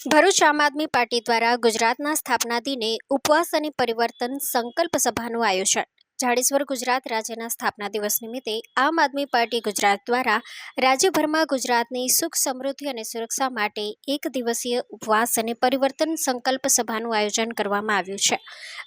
ભરૂચ આમ આદમી પાર્ટી દ્વારા ગુજરાતના સ્થાપના દિને ઉપવાસ અને પરિવર્તન સંકલ્પ સભાનું આયોજન. જાડેશ્વર ગુજરાત રાજ્યના સ્થાપના દિવસ નિમિત્તે આમ આદમી પાર્ટી ગુજરાત દ્વારા રાજ્યભરમાં ગુજરાતની સુખ સમૃદ્ધિ અને સુરક્ષા માટે એક દિવસીય ઉપવાસ અને પરિવર્તન સંકલ્પ સભાનું આયોજન કરવામાં આવ્યું છે.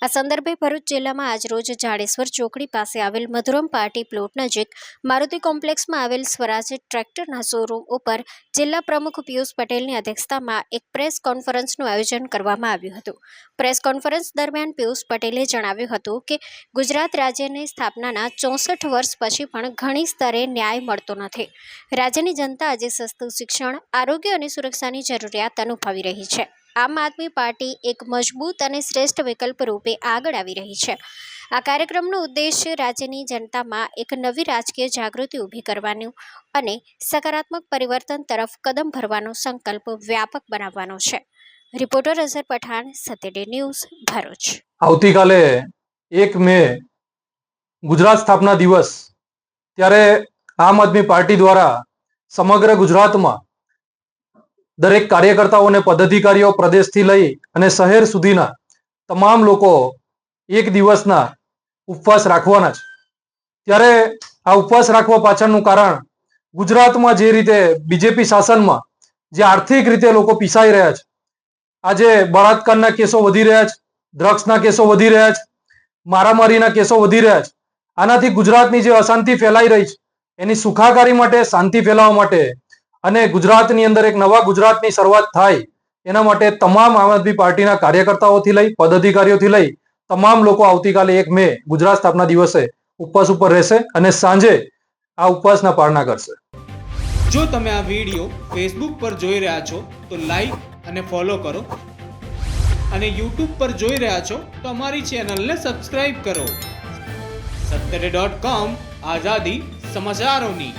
આ સંદર્ભે ભરૂચ જિલ્લામાં આજરોજ જાડેશ્વર ચોકડી પાસે આવેલ મધુરમ પાર્ટી પ્લોટ નજીક મારુતિ કોમ્પ્લેક્સમાં આવેલ સ્વરાજ ટ્રેક્ટરના શોરૂમ ઉપર જિલ્લા પ્રમુખ પિયુષ પટેલની અધ્યક્ષતામાં એક પ્રેસ કોન્ફરન્સનું આયોજન કરવામાં આવ્યું હતું. પ્રેસ કોન્ફરન્સ દરમિયાન પિયુષ પટેલે જણાવ્યું હતું કે, ગુજરાત રાજ્યની સ્થાપનાના ચોસઠ વર્ષ પછી પણ ઘણી સ્તરે ન્યાય મળતો નથી. રાજ્યની જનતા આજે સસ્તું શિક્ષણ, આરોગ્ય અને સુરક્ષાની જરૂરિયાત અનુભવી રહી છે. આમ આદમી પાર્ટી એક મજબૂત અને શ્રેષ્ઠ વિકલ્પ રૂપે આગળ આવી રહી છે. આ કાર્યક્રમનો ઉદ્દેશ્ય રાજ્યની જનતામાં એક નવી રાજકીય જાગૃતિ ઊભી કરવાનું અને સકારાત્મક પરિવર્તન તરફ કદમ ભરવાનો સંકલ્પ વ્યાપક બનાવવાનો છે. રિપોર્ટર અઝર પઠાણ સતેડે ન્યૂઝ, ભરૂચ. આવતીકાલે એક મે ગુજરાત સ્થાપના દિવસ, ત્યારે આમ આદમી પાર્ટી દ્વારા સમગ્ર ગુજરાતમાં દરેક કાર્યકર્તાઓને પદાધિકારીઓ પ્રદેશથી લઈ અને શહેર સુધીના તમામ લોકો એક દિવસના ઉપવાસ રાખવાના છે. ત્યારે આ ઉપવાસ રાખવા પાછળનું કારણ ગુજરાતમાં જે રીતે બીજેપી શાસનમાં જે આર્થિક રીતે લોકો પીસાઈ રહ્યા છે. આજે બળાત્કારના કેસો વધી રહ્યા છે, ડ્રગ્સના કેસો વધી રહ્યા છે, મારામારીના કેસો વધી રહ્યા છે. આનાથી ગુજરાતની જે અશાંતિ ફેલાઈ રહી છે, એની સુખાકારી માટે, શાંતિ ફેલાવવા માટે અને ગુજરાતની અંદર એક નવા ગુજરાતની શરૂઆત થાય, એના માટે તમામ આમ આદમી પાર્ટીના કાર્યકર્તાઓથી લઈ, પદાધિકારીઓથી લઈ, તમામ લોકો આવતીકાલે એક મે, ગુજરાત સ્થાપના દિવસે, ઉપવાસ ઉપર રહેશે અને સાંજે આ ઉપવાસના પાળના કરશે. જો તમે આ વીડિયો ફેસબુક પર જોઈ રહ્યા છો, તો લાઈક અને ફોલો કરો. અને યુટ્યુબ પર જોઈ રહ્યા છો, તો અમારી ચેનલને સબસ્ક્રાઇબ કરો. સત્તરે ડોટ કોમ આઝાદી સમાચારોની.